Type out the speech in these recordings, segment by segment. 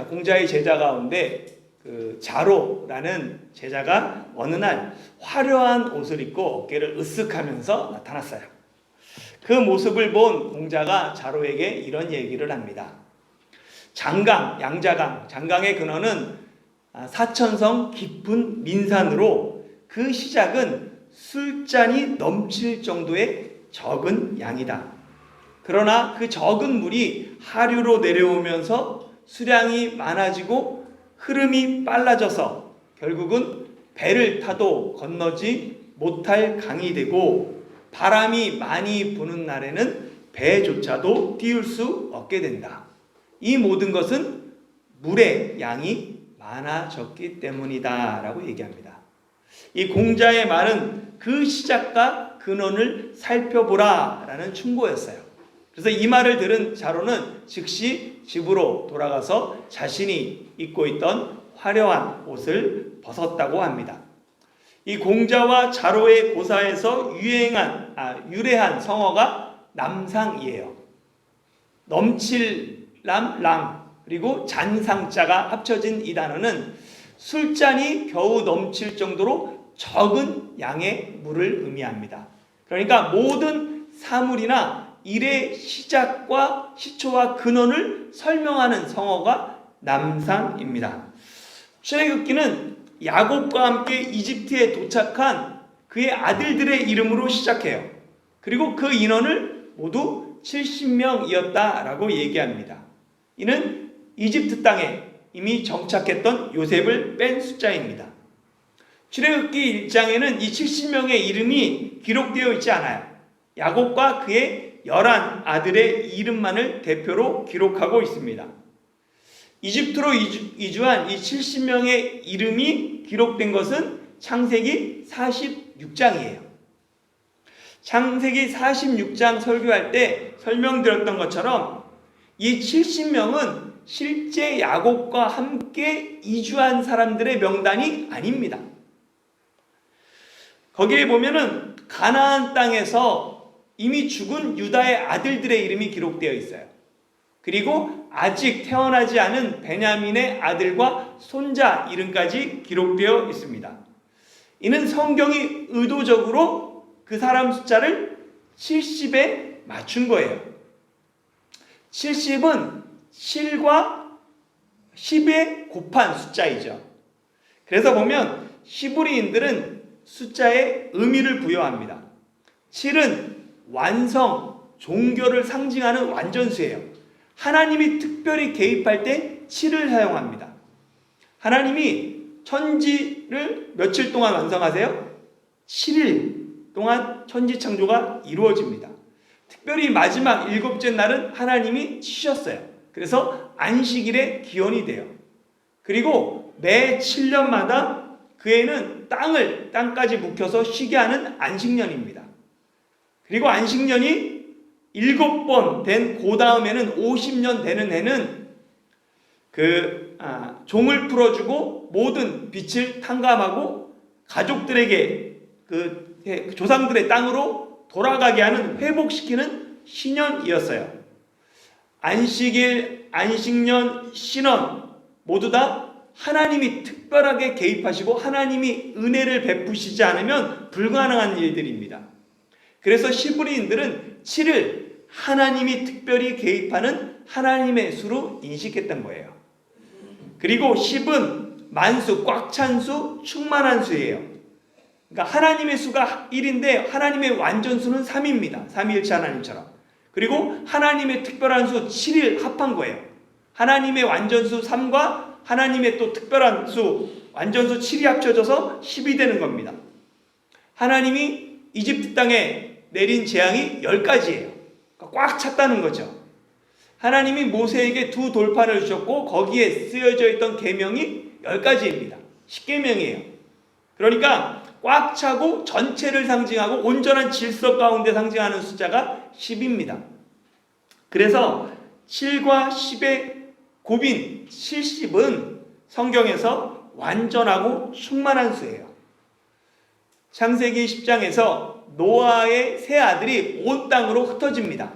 아, 공자의 제자 가운데 그 자로라는 제자가 어느 날 화려한 옷을 입고 어깨를 으쓱하면서 나타났어요. 그 모습을 본 공자가 자로에게 이런 얘기를 합니다. 장강, 양자강, 장강의 근원은 아, 사천성 깊은 민산으로 그 시작은 술잔이 넘칠 정도의 적은 양이다. 그러나 그 적은 물이 하류로 내려오면서 수량이 많아지고 흐름이 빨라져서 결국은 배를 타도 건너지 못할 강이 되고 바람이 많이 부는 날에는 배조차도 띄울 수 없게 된다. 이 모든 것은 물의 양이 많아졌기 때문이다 라고 얘기합니다. 이 공자의 말은 그 시작과 근원을 살펴보라 라는 충고였어요. 그래서 이 말을 들은 자로는 즉시 집으로 돌아가서 자신이 입고 있던 화려한 옷을 벗었다고 합니다. 이 공자와 자로의 고사에서 유행한 아, 유래한 성어가 남상이에요. 넘칠람 랑 그리고 잔상자가 합쳐진 이 단어는 술잔이 겨우 넘칠 정도로 적은 양의 물을 의미합니다. 그러니까 모든 사물이나 일의 시작과 시초와 근원을 설명하는 성어가 남상입니다. 출애굽기는 야곱과 함께 이집트에 도착한 그의 아들들의 이름으로 시작해요. 그리고 그 인원을 모두 70명이었다라고 얘기합니다. 이는 이집트 땅에 이미 정착했던 요셉을 뺀 숫자입니다. 출애굽기 1장에는 이 70명의 이름이 기록되어 있지 않아요. 야곱과 그의 열한 아들의 이름만을 대표로 기록하고 있습니다. 이집트로 이주, 한이 70명의 이름이 기록된 것은 창세기 46장이에요. 창세기 46장 설교할 때 설명드렸던 것처럼 이 70명은 실제 야곱과 함께 이주한 사람들의 명단이 아닙니다. 거기에 보면은 가나안 땅에서 이미 죽은 유다의 아들들의 이름이 기록되어 있어요. 그리고 아직 태어나지 않은 베냐민의 아들과 손자 이름까지 기록되어 있습니다. 이는 성경이 의도적으로 그 사람 숫자를 70에 맞춘 거예요. 70은 7과 10에 곱한 숫자이죠. 그래서 보면 시브리인들은 숫자에 의미를 부여합니다. 7은 완성, 종교를 상징하는 완전수예요. 하나님이 특별히 개입할 때 7을 사용합니다. 하나님이 천지를 며칠 동안 완성하세요? 7일 동안 천지 창조가 이루어집니다. 특별히 마지막 일곱째 날은 하나님이 치셨어요. 그래서 안식일의 기원이 돼요. 그리고 매 7년마다 그 해는 땅을 땅까지 묵혀서 쉬게 하는 안식년입니다. 그리고 안식년이 일곱 번 된 그 다음에는 50년 되는 해는 그 아, 종을 풀어주고 모든 빛을 탕감하고 가족들에게 그 조상들의 땅으로 돌아가게 하는 회복시키는 신년이었어요. 안식일, 안식년, 신원 모두 다 하나님이 특별하게 개입하시고 하나님이 은혜를 베푸시지 않으면 불가능한 일들입니다. 그래서 시브리인들은 7을 하나님이 특별히 개입하는 하나님의 수로 인식했던 거예요. 그리고 10은 만수, 꽉 찬 수, 충만한 수예요. 그러니까 하나님의 수가 1인데 하나님의 완전수는 3입니다. 삼위일체 하나님처럼. 그리고 하나님의 특별한 수 7일 합한 거예요. 하나님의 완전수 3과 하나님의 또 특별한 수 완전수 7이 합쳐져서 10이 되는 겁니다. 하나님이 이집트 땅에 내린 재앙이 10가지예요. 그러니까 꽉 찼다는 거죠. 하나님이 모세에게 두 돌판을 주셨고 거기에 쓰여져 있던 계명이 10가지입니다. 10계명이에요. 그러니까 꽉 차고 전체를 상징하고 온전한 질서 가운데 상징하는 숫자가 10입니다. 그래서 7과 10의 곱인 70은 성경에서 완전하고 충만한 수예요. 창세기 10장에서 노아의 세 아들이 온 땅으로 흩어집니다.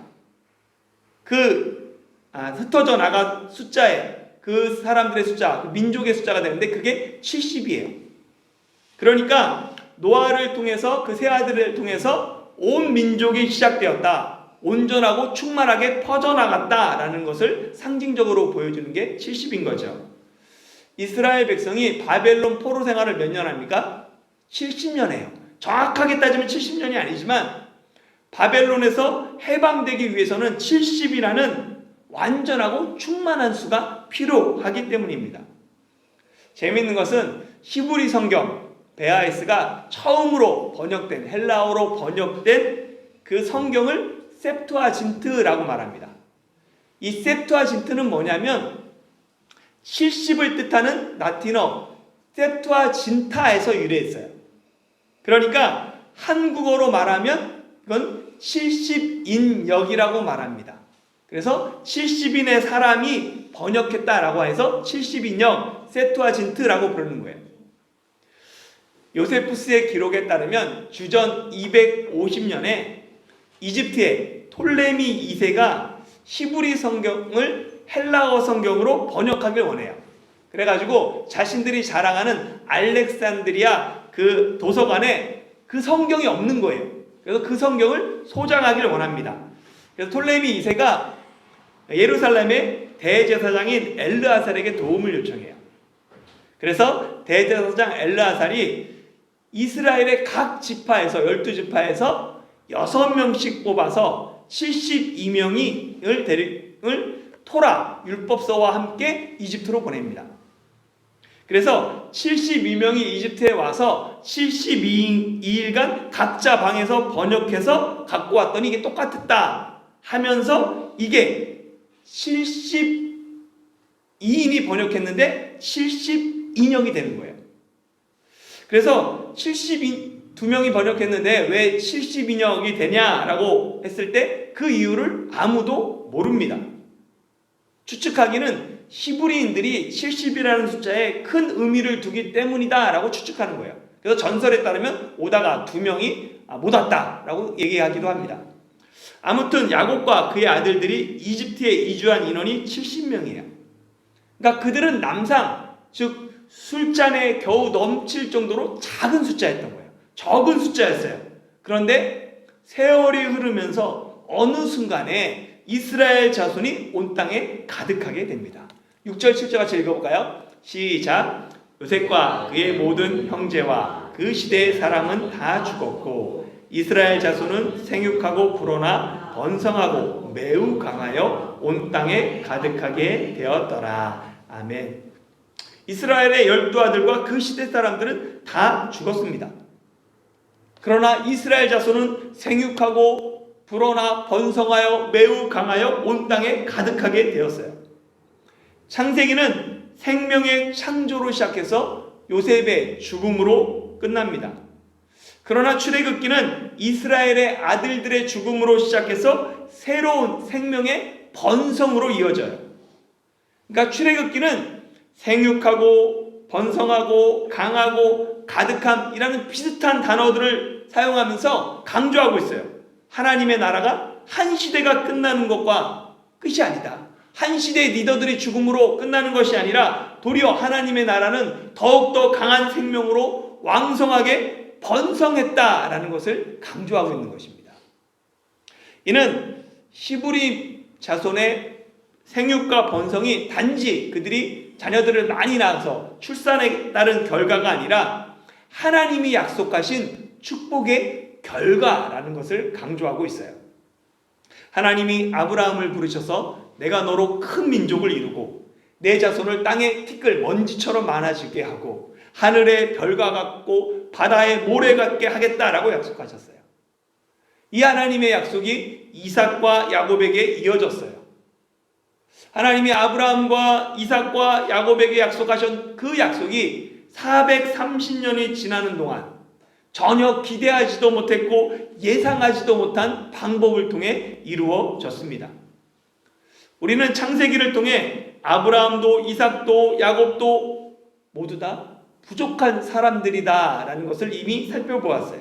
그 아, 흩어져 나간 숫자에 그 사람들의 숫자, 그 민족의 숫자가 되는데 그게 70이에요. 그러니까 노아를 통해서 그 세 아들을 통해서 온 민족이 시작되었다. 온전하고 충만하게 퍼져나갔다라는 것을 상징적으로 보여주는 게 70인 거죠. 이스라엘 백성이 바벨론 포로 생활을 몇 년 합니까? 70년 해요. 정확하게 따지면 70년이 아니지만 바벨론에서 해방되기 위해서는 70이라는 완전하고 충만한 수가 필요하기 때문입니다. 재미있는 것은 히브리 성경 베아에스가 처음으로 번역된 헬라어로 번역된 그 성경을 septuagint라고 말합니다. 이 septuagint는 뭐냐면 70을 뜻하는 라틴어 septuaginta에서 유래했어요. 그러니까 한국어로 말하면 이건 70인역이라고 말합니다. 그래서 70인의 사람이 번역했다라고 해서 70인역 세투아진트라고 부르는 거예요. 요세푸스의 기록에 따르면 주전 250년에 이집트의 톨레미 2세가 히브리 성경을 헬라어 성경으로 번역하길 원해요. 그래가지고 자신들이 자랑하는 알렉산드리아 그 도서관에 그 성경이 없는 거예요. 그래서 그 성경을 소장하기를 원합니다. 그래서 톨레미 2세가 예루살렘의 대제사장인 엘르아살에게 도움을 요청해요. 그래서 대제사장 엘르아살이 이스라엘의 각 지파에서 12지파에서 6명씩 뽑아서 72명을 대를 토라 율법서와 함께 이집트로 보냅니다. 그래서 72명이 이집트에 와서 72일간 각자 방에서 번역해서 갖고 왔더니 이게 똑같았다 하면서 이게 72인이 번역했는데 72년이 되는 거예요. 그래서 72명이 번역했는데 왜 72년이 되냐라고 했을 때 그 이유를 아무도 모릅니다. 추측하기는 히브리인들이 70이라는 숫자에 큰 의미를 두기 때문이다라고 추측하는 거예요. 그래서 전설에 따르면 오다가 두 명이 못 왔다라고 얘기하기도 합니다. 아무튼 야곱과 그의 아들들이 이집트에 이주한 인원이 70명이에요. 그러니까 그들은 남상 즉 술잔에 겨우 넘칠 정도로 작은 숫자였던 거예요. 적은 숫자였어요. 그런데 세월이 흐르면서 어느 순간에 이스라엘 자손이 온 땅에 가득하게 됩니다. 6절 7절 같이 읽어볼까요? 시작. 요셉과 그의 모든 형제와 그 시대의 사람은 다 죽었고 이스라엘 자손은 생육하고 불어나 번성하고 매우 강하여 온 땅에 가득하게 되었더라. 아멘. 이스라엘의 열두 아들과 그 시대 사람들은 다 죽었습니다. 그러나 이스라엘 자손은 생육하고 불어나 번성하여 매우 강하여 온 땅에 가득하게 되었어요. 창세기는 생명의 창조로 시작해서 요셉의 죽음으로 끝납니다. 그러나 출애굽기는 이스라엘의 아들들의 죽음으로 시작해서 새로운 생명의 번성으로 이어져요. 그러니까 출애굽기는 생육하고 번성하고 강하고 가득함이라는 비슷한 단어들을 사용하면서 강조하고 있어요. 하나님의 나라가 한 시대가 끝나는 것과 끝이 아니다. 한 시대의 리더들이 죽음으로 끝나는 것이 아니라 도리어 하나님의 나라는 더욱더 강한 생명으로 왕성하게 번성했다라는 것을 강조하고 있는 것입니다. 이는 히브리 자손의 생육과 번성이 단지 그들이 자녀들을 많이 낳아서 출산에 따른 결과가 아니라 하나님이 약속하신 축복의 결과라는 것을 강조하고 있어요. 하나님이 아브라함을 부르셔서 내가 너로 큰 민족을 이루고 내 자손을 땅의 티끌 먼지처럼 많아지게 하고 하늘의 별과 같고 바다의 모래 같게 하겠다라고 약속하셨어요. 이 하나님의 약속이 이삭과 야곱에게 이어졌어요. 하나님이 아브라함과 이삭과 야곱에게 약속하신 그 약속이 430년이 지나는 동안 전혀 기대하지도 못했고 예상하지도 못한 방법을 통해 이루어졌습니다. 우리는 창세기를 통해 아브라함도 이삭도 야곱도 모두 다 부족한 사람들이다라는 것을 이미 살펴보았어요.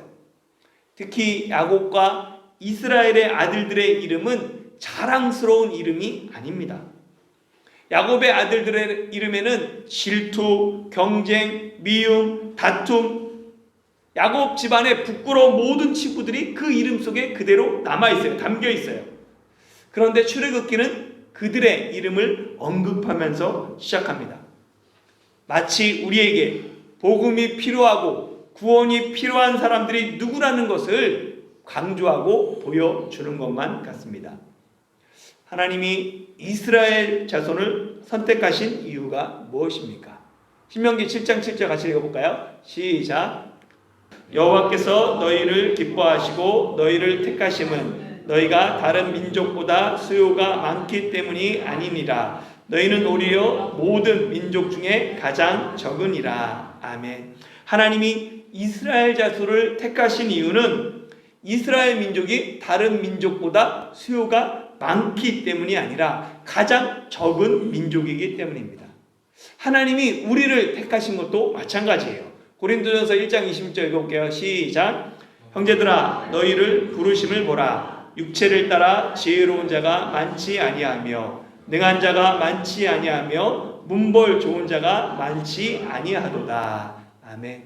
특히 야곱과 이스라엘의 아들들의 이름은 자랑스러운 이름이 아닙니다. 야곱의 아들들의 이름에는 질투, 경쟁, 미움, 다툼, 야곱 집안의 부끄러운 모든 친구들이 그 이름 속에 그대로 남아 있어요. 담겨 있어요. 그런데 출애굽기는 그들의 이름을 언급하면서 시작합니다. 마치 우리에게 복음이 필요하고 구원이 필요한 사람들이 누구라는 것을 강조하고 보여주는 것만 같습니다. 하나님이 이스라엘 자손을 선택하신 이유가 무엇입니까? 신명기 7장 7절 같이 읽어볼까요? 시작. 여호와께서 너희를 기뻐하시고 너희를 택하심은 너희가 다른 민족보다 수요가 많기 때문이 아니니라. 너희는 오히려 모든 민족 중에 가장 적으니라. 아멘. 하나님이 이스라엘 자손을 택하신 이유는 이스라엘 민족이 다른 민족보다 수요가 많기 때문이 아니라 가장 적은 민족이기 때문입니다. 하나님이 우리를 택하신 것도 마찬가지예요. 고린도전서 1장 20절 읽어볼게요. 시작. 형제들아 너희를 부르심을 보라. 육체를 따라 지혜로운 자가 많지 아니하며 능한 자가 많지 아니하며 문벌 좋은 자가 많지 아니하도다. 아멘.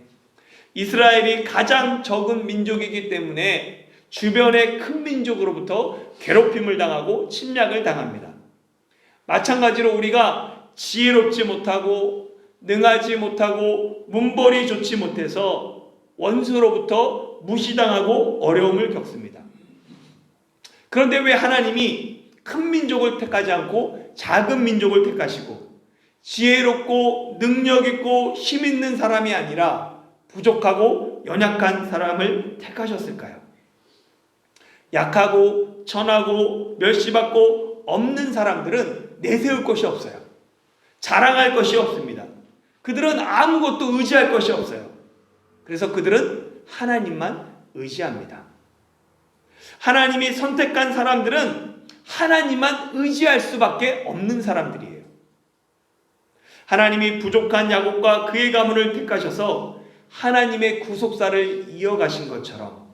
이스라엘이 가장 적은 민족이기 때문에 주변의 큰 민족으로부터 괴롭힘을 당하고 침략을 당합니다. 마찬가지로 우리가 지혜롭지 못하고 능하지 못하고 문벌이 좋지 못해서 원수로부터 무시당하고 어려움을 겪습니다. 그런데 왜 하나님이 큰 민족을 택하지 않고 작은 민족을 택하시고 지혜롭고 능력 있고 힘 있는 사람이 아니라 부족하고 연약한 사람을 택하셨을까요? 약하고 천하고 멸시받고 없는 사람들은 내세울 것이 없어요. 자랑할 것이 없습니다. 그들은 아무것도 의지할 것이 없어요. 그래서 그들은 하나님만 의지합니다. 하나님이 선택한 사람들은 하나님만 의지할 수밖에 없는 사람들이에요. 하나님이 부족한 야곱과 그의 가문을 택하셔서 하나님의 구속사를 이어가신 것처럼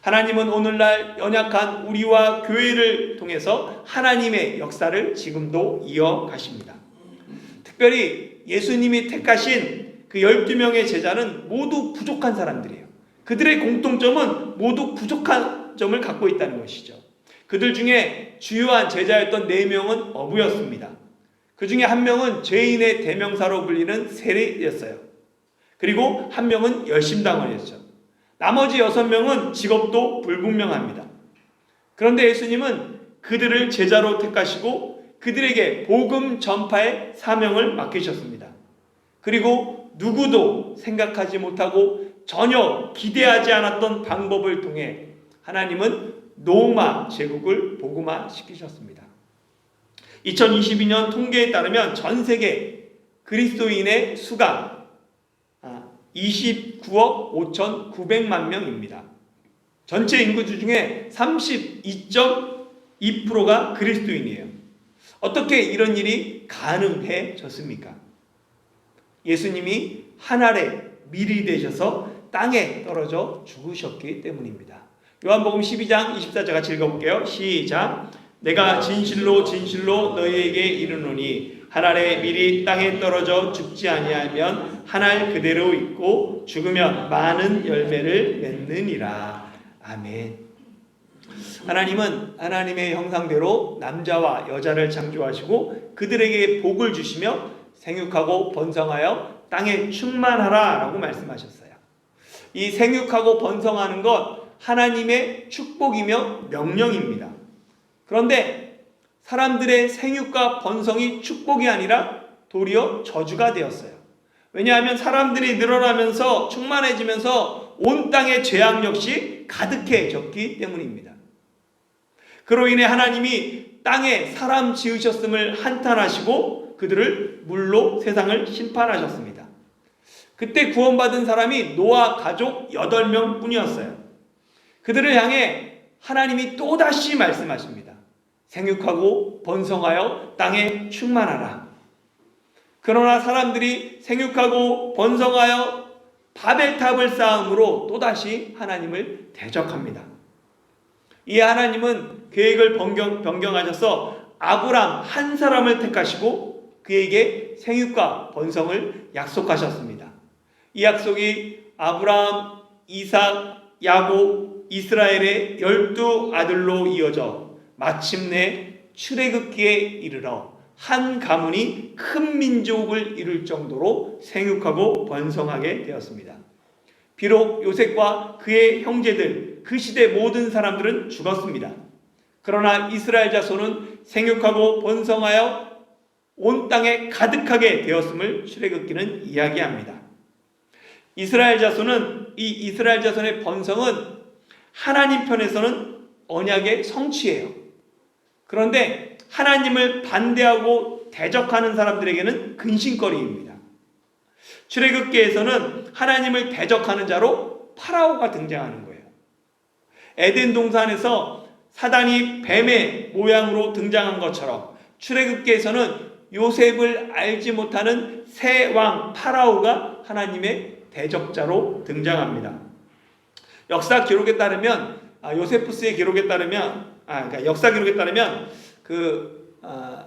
하나님은 오늘날 연약한 우리와 교회를 통해서 하나님의 역사를 지금도 이어가십니다. 특별히 예수님이 택하신 그 12명의 제자는 모두 부족한 사람들이에요. 그들의 공통점은 모두 부족한 점을 갖고 있다는 것이죠. 그들 중에 주요한 제자였던 4명은 어부였습니다. 그 중에 한 명은 죄인의 대명사로 불리는 세례였어요. 그리고 한 명은 열심당원이었죠. 나머지 여섯 명은 직업도 불분명합니다. 그런데 예수님은 그들을 제자로 택하시고 그들에게 복음 전파의 사명을 맡기셨습니다. 그리고 누구도 생각하지 못하고 전혀 기대하지 않았던 방법을 통해 하나님은 노마 제국을 복음화 시키셨습니다. 2022년 통계에 따르면 전 세계 그리스도인의 수가 29억 5,900만 명입니다. 전체 인구주 중에 32.2%가 그리스도인이에요. 어떻게 이런 일이 가능해졌습니까? 예수님이 하늘에 미리 되셔서 땅에 떨어져 죽으셨기 때문입니다. 요한복음 12장 24절 같이 읽어볼게요. 시작. 내가 진실로 진실로 너희에게 이르노니 하늘에 미리 땅에 떨어져 죽지 아니하면 하늘 그대로 있고 죽으면 많은 열매를 맺느니라. 아멘. 하나님은 하나님의 형상대로 남자와 여자를 창조하시고 그들에게 복을 주시며 생육하고 번성하여 땅에 충만하라라고 말씀하셨어요. 이 생육하고 번성하는 것 하나님의 축복이며 명령입니다. 그런데 사람들의 생육과 번성이 축복이 아니라 도리어 저주가 되었어요. 왜냐하면 사람들이 늘어나면서 충만해지면서 온 땅의 죄악 역시 가득해졌기 때문입니다. 그로 인해 하나님이 땅에 사람 지으셨음을 한탄하시고 그들을 물로 세상을 심판하셨습니다. 그때 구원받은 사람이 노아 가족 8명 뿐이었어요. 그들을 향해 하나님이 또다시 말씀하십니다. 생육하고 번성하여 땅에 충만하라. 그러나 사람들이 생육하고 번성하여 바벨탑을 쌓음으로 또다시 하나님을 대적합니다. 이 하나님은 계획을 변경, 변경하셔서 아브람 한 사람을 택하시고 그에게 생육과 번성을 약속하셨습니다. 이 약속이 아브라함, 이삭, 야곱, 이스라엘의 열두 아들로 이어져 마침내 출애굽기에 이르러 한 가문이 큰 민족을 이룰 정도로 생육하고 번성하게 되었습니다. 비록 요셉과 그의 형제들, 그 시대 모든 사람들은 죽었습니다. 그러나 이스라엘 자손은 생육하고 번성하여 온 땅에 가득하게 되었음을 출애굽기는 이야기합니다. 이스라엘 자손은 이 이스라엘 자손의 번성은 하나님 편에서는 언약의 성취예요. 그런데 하나님을 반대하고 대적하는 사람들에게는 근심거리입니다. 출애굽기에서는 하나님을 대적하는 자로 파라오가 등장하는 거예요. 에덴 동산에서 사단이 뱀의 모양으로 등장한 것처럼 출애굽기에서는 요셉을 알지 못하는 새 왕 파라오가 하나님의 대적자로 등장합니다. 역사 기록에 따르면 아, 요세푸스의 기록에 따르면 아, 그러니까 역사 기록에 따르면 그 아,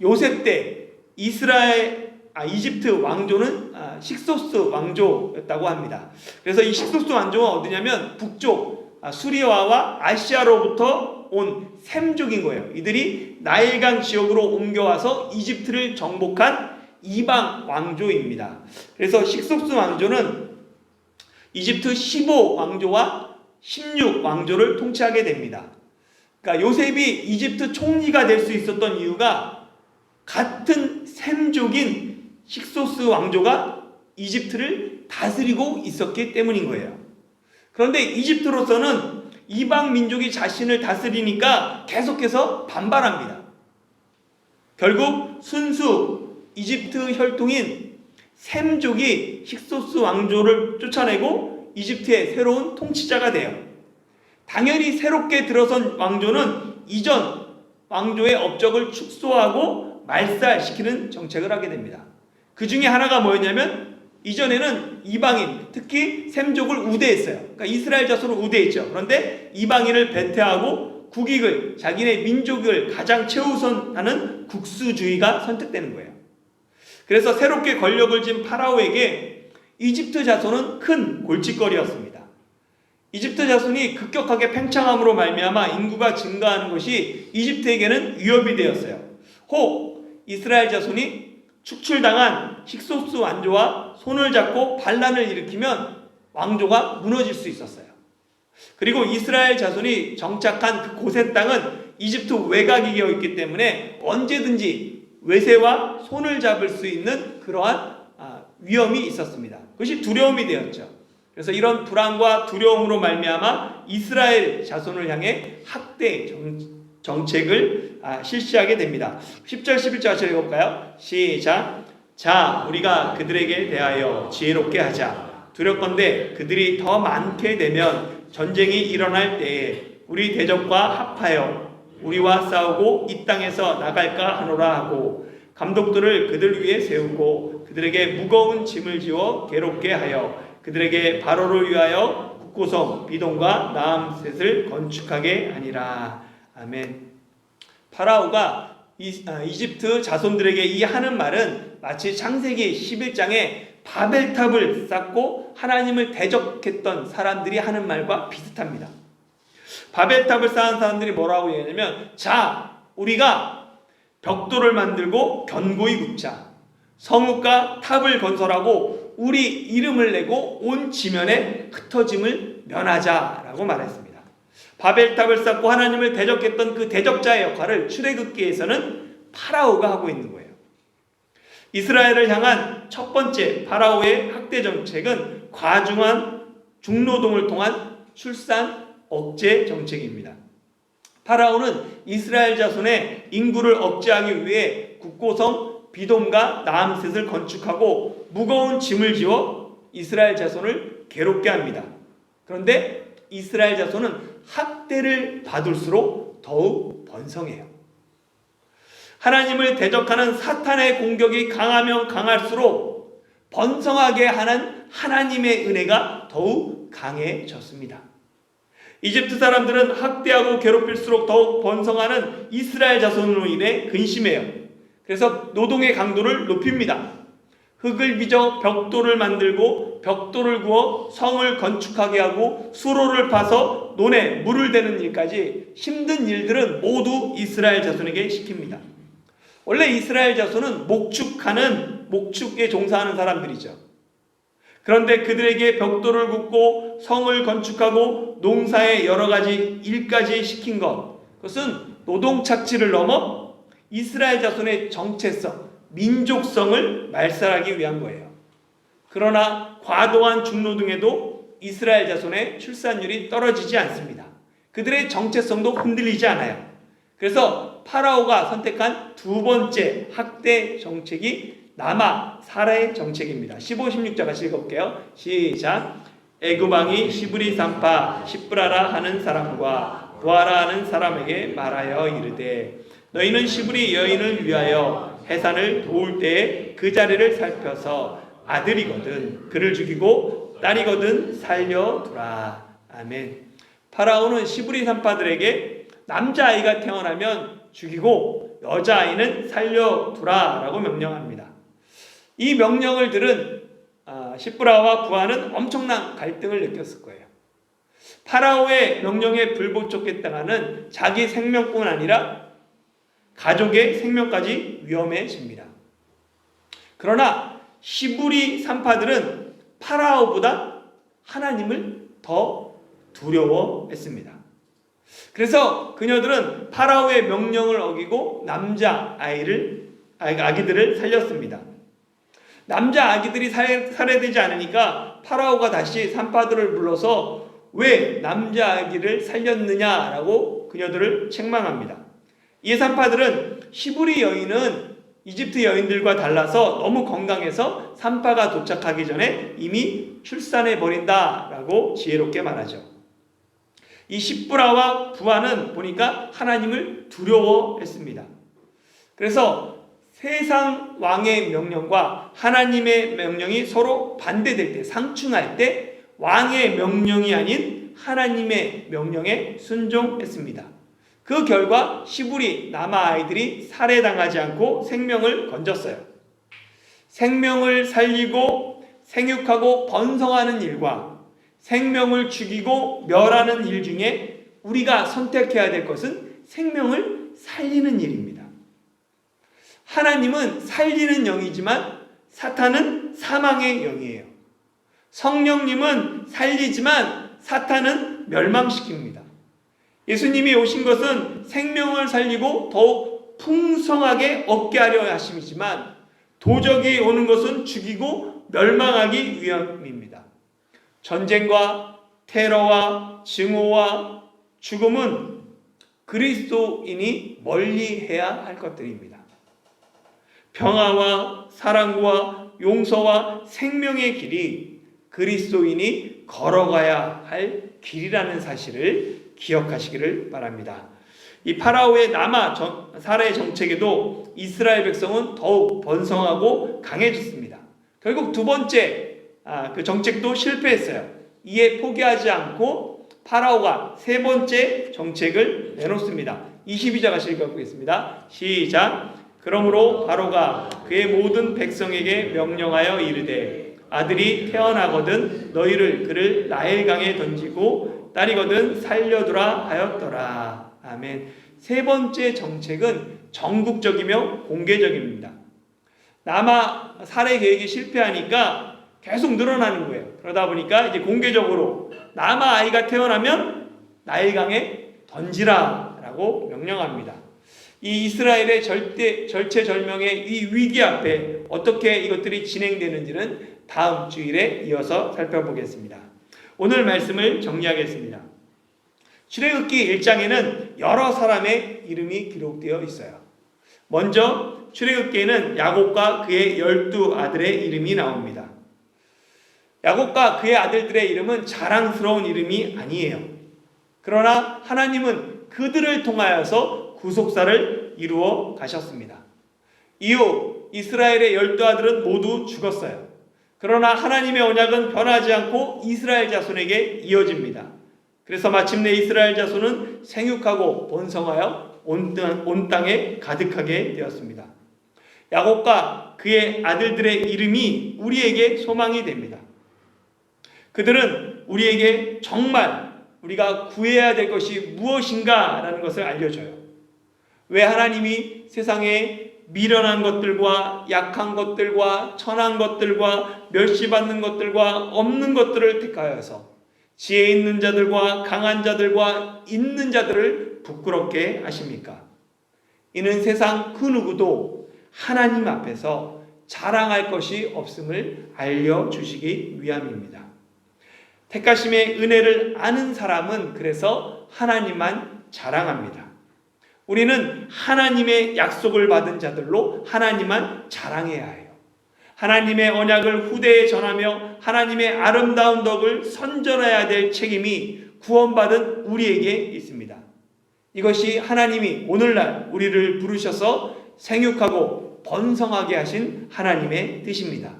요셉 때 이스라엘 아, 이집트 왕조는 아, 식소스 왕조였다고 합니다. 그래서 이 식소스 왕조가 어디냐면 북쪽 아, 수리아와 아시아로부터 온 셈족인 거예요. 이들이 나일강 지역으로 옮겨와서 이집트를 정복한 이방 왕조입니다. 그래서 식소스 왕조는 이집트 15 왕조와 16 왕조를 통치하게 됩니다. 그러니까 요셉이 이집트 총리가 될 수 있었던 이유가 같은 셈족인 식소스 왕조가 이집트를 다스리고 있었기 때문인 거예요. 그런데 이집트로서는 이방 민족이 자신을 다스리니까 계속해서 반발합니다. 결국 순수 이집트 혈통인 셈족이 힉소스 왕조를 쫓아내고 이집트의 새로운 통치자가 돼요. 당연히 새롭게 들어선 왕조는 이전 왕조의 업적을 축소하고 말살시키는 정책을 하게 됩니다. 그 중에 하나가 뭐였냐면 이전에는 이방인, 특히 셈족을 우대했어요. 그러니까 이스라엘 자손을 우대했죠. 그런데 이방인을 배퇴하고 국익을, 자기네 민족을 가장 최우선하는 국수주의가 선택되는 거예요. 그래서 새롭게 권력을 쥔 파라오에게 이집트 자손은 큰 골칫거리였습니다. 이집트 자손이 급격하게 팽창함으로 말미암아 인구가 증가하는 것이 이집트에게는 위협이 되었어요. 혹 이스라엘 자손이 축출당한 힉소스 왕조와 손을 잡고 반란을 일으키면 왕조가 무너질 수 있었어요. 그리고 이스라엘 자손이 정착한 그 고센 땅은 이집트 외곽이 되어 있기 때문에 언제든지 외세와 손을 잡을 수 있는 그러한 아, 위험이 있었습니다. 그것이 두려움이 되었죠. 그래서 이런 불안과 두려움으로 말미암아 이스라엘 자손을 향해 학대 정, 책을 아, 실시하게 됩니다. 10절 11절 같이 읽어볼까요? 시작. 자, 우리가 그들에게 대하여 지혜롭게 하자. 두렵건대 그들이 더 많게 되면 전쟁이 일어날 때에 우리 대적과 합하여 우리와 싸우고 이 땅에서 나갈까 하노라 하고 감독들을 그들 위에 세우고 그들에게 무거운 짐을 지워 괴롭게 하여 그들에게 바로를 위하여 국고성 비동과 나암셋을 건축하게 아니라 아멘. 파라오가 이, 아, 이집트 자손들에게 이 하는 말은 마치 창세기 11장에 바벨탑을 쌓고 하나님을 대적했던 사람들이 하는 말과 비슷합니다. 바벨탑을 쌓은 사람들이 뭐라고 얘기하냐면 자 우리가 벽돌을 만들고 견고히 굽자 성읍과 탑을 건설하고 우리 이름을 내고 온 지면에 흩어짐을 면하자라고 말했습니다. 바벨탑을 쌓고 하나님을 대적했던 그 대적자의 역할을 출애굽기에서는 파라오가 하고 있는 거예요. 이스라엘을 향한 첫 번째 파라오의 학대 정책은 과중한 중노동을 통한 출산 억제 정책입니다. 파라오는 이스라엘 자손의 인구를 억제하기 위해 국고성 비돔과 나암셋을 건축하고 무거운 짐을 지어 이스라엘 자손을 괴롭게 합니다. 그런데 이스라엘 자손은 학대를 받을수록 더욱 번성해요. 하나님을 대적하는 사탄의 공격이 강하면 강할수록 번성하게 하는 하나님의 은혜가 더욱 강해졌습니다. 이집트 사람들은 학대하고 괴롭힐수록 더욱 번성하는 이스라엘 자손으로 인해 근심해요. 그래서 노동의 강도를 높입니다. 흙을 빚어 벽돌을 만들고 벽돌을 구워 성을 건축하게 하고 수로를 파서 논에 물을 대는 일까지 힘든 일들은 모두 이스라엘 자손에게 시킵니다. 원래 이스라엘 자손은 목축하는 목축에 종사하는 사람들이죠. 그런데 그들에게 벽돌을 굽고 성을 건축하고 농사의 여러 가지 일까지 시킨 것 그것은 노동 착취를 넘어 이스라엘 자손의 정체성, 민족성을 말살하기 위한 거예요. 그러나 과도한 중노동에도 이스라엘 자손의 출산율이 떨어지지 않습니다. 그들의 정체성도 흔들리지 않아요. 그래서 파라오가 선택한 두 번째 학대 정책이 남아 사라의 정책입니다. 15, 16절 같이 읽어볼게요. 시작. 애구방이 시브리 산파 시브라라 하는 사람과 부하라 하는 사람에게 말하여 이르되 너희는 시브리 여인을 위하여 해산을 도울 때에 그 자리를 살펴서 아들이거든 그를 죽이고 딸이거든 살려두라. 아멘. 파라오는 시브리 산파들에게 남자아이가 태어나면 죽이고 여자아이는 살려두라라고 명령합니다. 이 명령을 들은 아, 시브라와 부하는 엄청난 갈등을 느꼈을 거예요. 파라오의 명령에 불복종했다가는 자기 생명뿐 아니라 가족의 생명까지 위험해집니다. 그러나 시부리 산파들은 파라오보다 하나님을 더 두려워했습니다. 그래서 그녀들은 파라오의 명령을 어기고 남자 아이를 아기들을 살렸습니다. 남자 아기들이 살해되지 않으니까 파라오가 다시 산파들을 불러서 왜 남자 아기를 살렸느냐라고 그녀들을 책망합니다. 이 산파들은 시부리 여인은 이집트 여인들과 달라서 너무 건강해서 산파가 도착하기 전에 이미 출산해 버린다라고 지혜롭게 말하죠. 이 십부라와 부하는 보니까 하나님을 두려워했습니다. 그래서 세상 왕의 명령과 하나님의 명령이 서로 반대될 때, 상충할 때 왕의 명령이 아닌 하나님의 명령에 순종했습니다. 그 결과 시부리 남아 아이들이 살해당하지 않고 생명을 건졌어요. 생명을 살리고 생육하고 번성하는 일과 생명을 죽이고 멸하는 일 중에 우리가 선택해야 될 것은 생명을 살리는 일입니다. 하나님은 살리는 영이지만 사탄은 사망의 영이에요. 성령님은 살리지만 사탄은 멸망시킵니다. 예수님이 오신 것은 생명을 살리고 더욱 풍성하게 얻게 하려 하심이지만 도적이 오는 것은 죽이고 멸망하기 위함입니다. 전쟁과 테러와 증오와 죽음은 그리스도인이 멀리 해야 할 것들입니다. 평화와 사랑과 용서와 생명의 길이 그리스도인이 걸어가야 할 길이라는 사실을 기억하시기를 바랍니다. 이 파라오의 남아 사례 정책에도 이스라엘 백성은 더욱 번성하고 강해졌습니다. 결국 두 번째 아, 그 정책도 실패했어요. 이에 포기하지 않고 파라오가 세 번째 정책을 내놓습니다. 22절 같이 읽어보겠습니다. 시작. 그러므로 바로가 그의 모든 백성에게 명령하여 이르되 아들이 태어나거든 너희를 그를 나일강에 던지고 딸이거든 살려두라 하였더라. 아멘. 세 번째 정책은 전국적이며 공개적입니다. 남아 살해 계획이 실패하니까 계속 늘어나는 거예요. 그러다 보니까 이제 공개적으로 남아 아이가 태어나면 나일강에 던지라 라고 명령합니다. 이 이스라엘의 절대 절체절명의 이 위기 앞에 어떻게 이것들이 진행되는지는 다음 주일에 이어서 살펴보겠습니다. 오늘 말씀을 정리하겠습니다. 출애굽기 1장에는 여러 사람의 이름이 기록되어 있어요. 먼저 출애굽기에는 야곱과 그의 열두 아들의 이름이 나옵니다. 야곱과 그의 아들들의 이름은 자랑스러운 이름이 아니에요. 그러나 하나님은 그들을 통하여서 구속사를 이루어 가셨습니다. 이후 이스라엘의 열두 아들은 모두 죽었어요. 그러나 하나님의 언약은 변하지 않고 이스라엘 자손에게 이어집니다. 그래서 마침내 이스라엘 자손은 생육하고 번성하여 온, 땅에 가득하게 되었습니다. 야곱과 그의 아들들의 이름이 우리에게 소망이 됩니다. 그들은 우리에게 정말 우리가 구해야 될 것이 무엇인가라는 것을 알려줘요. 왜 하나님이 세상에 미련한 것들과 약한 것들과 천한 것들과 멸시받는 것들과 없는 것들을 택하여서 지혜 있는 자들과 강한 자들과 있는 자들을 부끄럽게 하십니까? 이는 세상 그 누구도 하나님 앞에서 자랑할 것이 없음을 알려주시기 위함입니다. 택하심의 은혜를 아는 사람은 그래서 하나님만 자랑합니다. 우리는 하나님의 약속을 받은 자들로 하나님만 자랑해야 해요. 하나님의 언약을 후대에 전하며 하나님의 아름다운 덕을 선전해야 될 책임이 구원받은 우리에게 있습니다. 이것이 하나님이 오늘날 우리를 부르셔서 생육하고 번성하게 하신 하나님의 뜻입니다.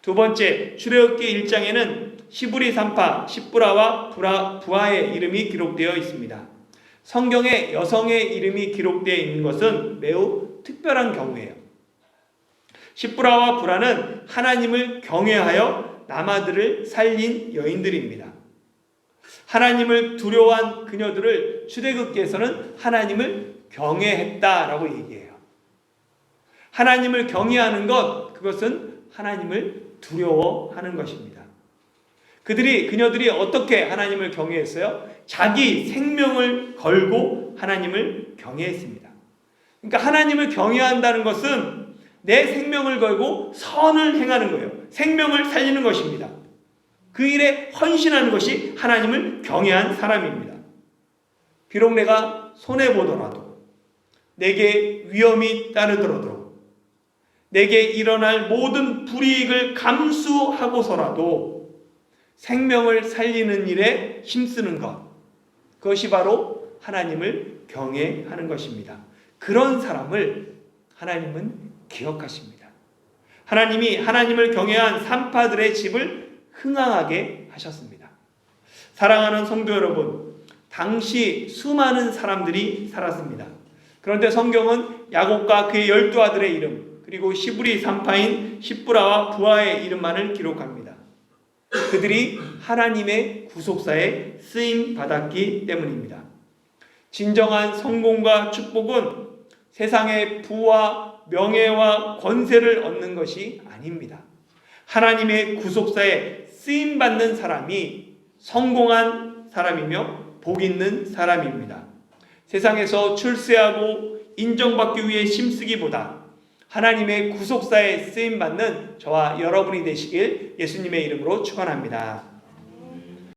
두 번째, 출애굽기 1장에는 시브리 산파, 시브라와 부라, 부하의 이름이 기록되어 있습니다. 성경에 여성의 이름이 기록되어 있는 것은 매우 특별한 경우예요. 시브라와 부라는 하나님을 경외하여 남아들을 살린 여인들입니다. 하나님을 두려워한 그녀들을 출애굽기에서는 하나님을 경외했다라고 얘기해요. 하나님을 경외하는 것 그것은 하나님을 두려워하는 것입니다. 그들이 그녀들이 어떻게 하나님을 경외했어요? 자기 생명을 걸고 하나님을 경외했습니다. 그러니까 하나님을 경외한다는 것은 내 생명을 걸고 선을 행하는 거예요. 생명을 살리는 것입니다. 그 일에 헌신하는 것이 하나님을 경외한 사람입니다. 비록 내가 손해 보더라도 내게 위험이 따르더라도 내게 일어날 모든 불이익을 감수하고서라도 생명을 살리는 일에 힘쓰는 것 그것이 바로 하나님을 경외하는 것입니다. 그런 사람을 하나님은 기억하십니다. 하나님이 하나님을 경외한 산파들의 집을 흥황하게 하셨습니다. 사랑하는 성도 여러분, 당시 수많은 사람들이 살았습니다. 그런데 성경은 야곱과 그의 열두 아들의 이름, 그리고 시브리 산파인 시브라와 부하의 이름만을 기록합니다. 그들이 하나님의 구속사에 쓰임 받았기 때문입니다. 진정한 성공과 축복은 세상의 부와 명예와 권세를 얻는 것이 아닙니다. 하나님의 구속사에 쓰임 받는 사람이 성공한 사람이며 복 있는 사람입니다. 세상에서 출세하고 인정받기 위해 힘쓰기보다 하나님의 구속사에 쓰임 받는 저와 여러분이 되시길 예수님의 이름으로 축원합니다.